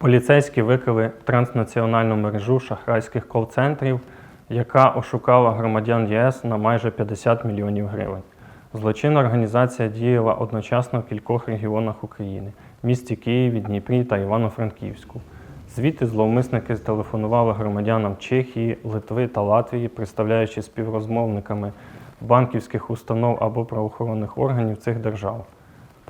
Поліцейські викрили транснаціональну мережу шахрайських кол-центрів, яка ошукала громадян ЄС на майже 50 мільйонів гривень. Злочинна організація діяла одночасно в кількох регіонах України місті Києві, Дніпрі та Івано-Франківську. Звідти зловмисники телефонували громадянам Чехії, Литви та Латвії, представляючи співрозмовниками банківських установ або правоохоронних органів цих держав.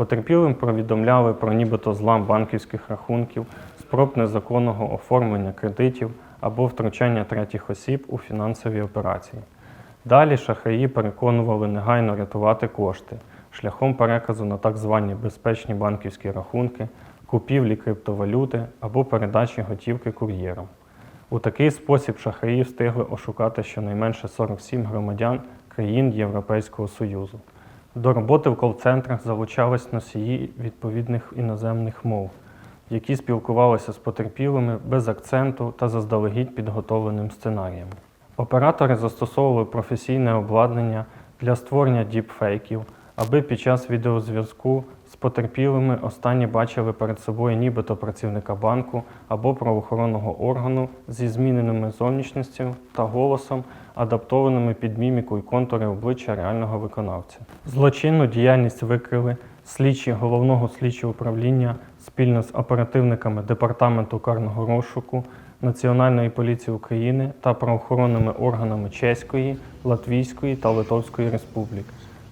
Потерпілим повідомляли про нібито злам банківських рахунків, спроб незаконного оформлення кредитів або втручання третіх осіб у фінансові операції. Далі шахраї переконували негайно рятувати кошти шляхом переказу на так звані безпечні банківські рахунки, купівлі криптовалюти або передачі готівки кур'єром. У такий спосіб шахраї встигли ошукати щонайменше 47 громадян країн Європейського Союзу. До роботи в кол-центрах залучались носії відповідних іноземних мов, які спілкувалися з потерпілими без акценту та заздалегідь підготовленим сценарієм. Оператори застосовували професійне обладнання для створення діпфейків, аби під час відеозв'язку з потерпілими останні бачили перед собою нібито працівника банку або правоохоронного органу зі зміненими зовнішністю та голосом, адаптованими під міміку і контури обличчя реального виконавця. Злочинну діяльність викрили слідчі головного слідчого управління спільно з оперативниками Департаменту карного розшуку Національної поліції України та правоохоронними органами Чеської, Латвійської та Литовської Республік.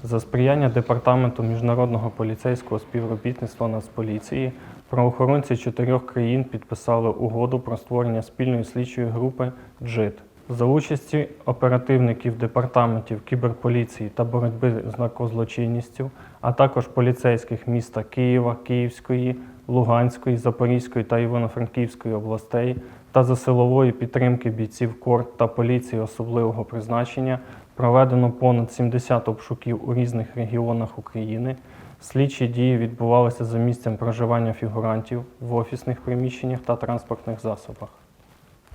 За сприяння Департаменту міжнародного поліцейського співробітництва Нацполіції правоохоронці чотирьох країн підписали угоду про створення спільної слідчої групи «ДЖИТ». За участі оперативників департаментів кіберполіції та боротьби з наркозлочинністю, а також поліцейських міста Києва, Київської, Луганської, Запорізької та Івано-Франківської областей та за силової підтримки бійців КОРТ та поліції особливого призначення проведено понад 70 обшуків у різних регіонах України. Слідчі дії відбувалися за місцем проживання фігурантів в офісних приміщеннях та транспортних засобах.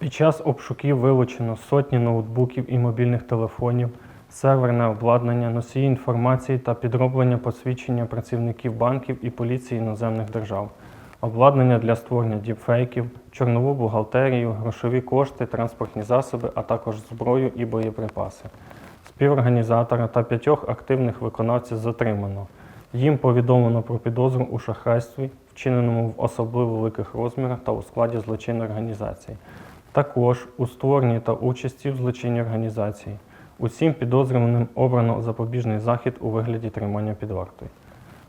Під час обшуків вилучено сотні ноутбуків і мобільних телефонів, серверне обладнання, носії інформації та підроблення посвідчення працівників банків і поліції іноземних держав, обладнання для створення діпфейків, чорнову бухгалтерію, грошові кошти, транспортні засоби, а також зброю і боєприпаси. Співорганізатора та п'ятьох активних виконавців затримано. Їм повідомлено про підозру у шахрайстві, вчиненому в особливо великих розмірах та у складі злочинної організації. Також у створенні та участі в злочинній організації. Усім підозрюваним обрано запобіжний захід у вигляді тримання під вартою.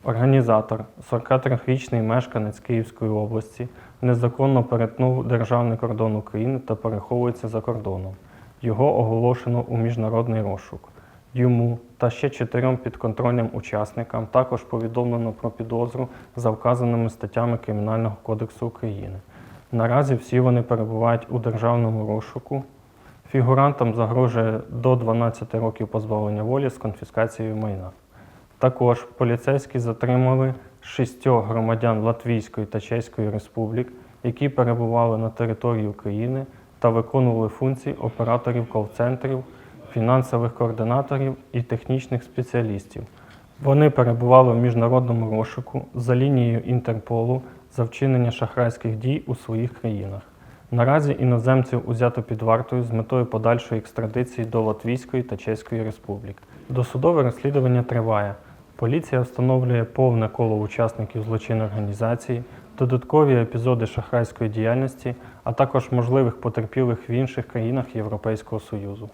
Організатор, 43-річний мешканець Київської області, незаконно перетнув державний кордон України та переховується за кордоном. Його оголошено у міжнародний розшук. Йому та ще чотирьом підконтрольним учасникам також повідомлено про підозру за вказаними статтями Кримінального кодексу України. Наразі всі вони перебувають у державному розшуку. Фігурантам загрожує до 12 років позбавлення волі з конфіскацією майна. Також поліцейські затримали шістьох громадян Латвійської та Чеської республік, які перебували на території України та виконували функції операторів кол-центрів, фінансових координаторів і технічних спеціалістів. Вони перебували в міжнародному розшуку за лінією Інтерполу за вчинення шахрайських дій у своїх країнах. Наразі іноземців узято під вартою з метою подальшої екстрадиції до Латвійської та Чеської республік. Досудове розслідування триває. Поліція встановлює повне коло учасників злочинної організації, додаткові епізоди шахрайської діяльності, а також можливих потерпілих в інших країнах Європейського Союзу.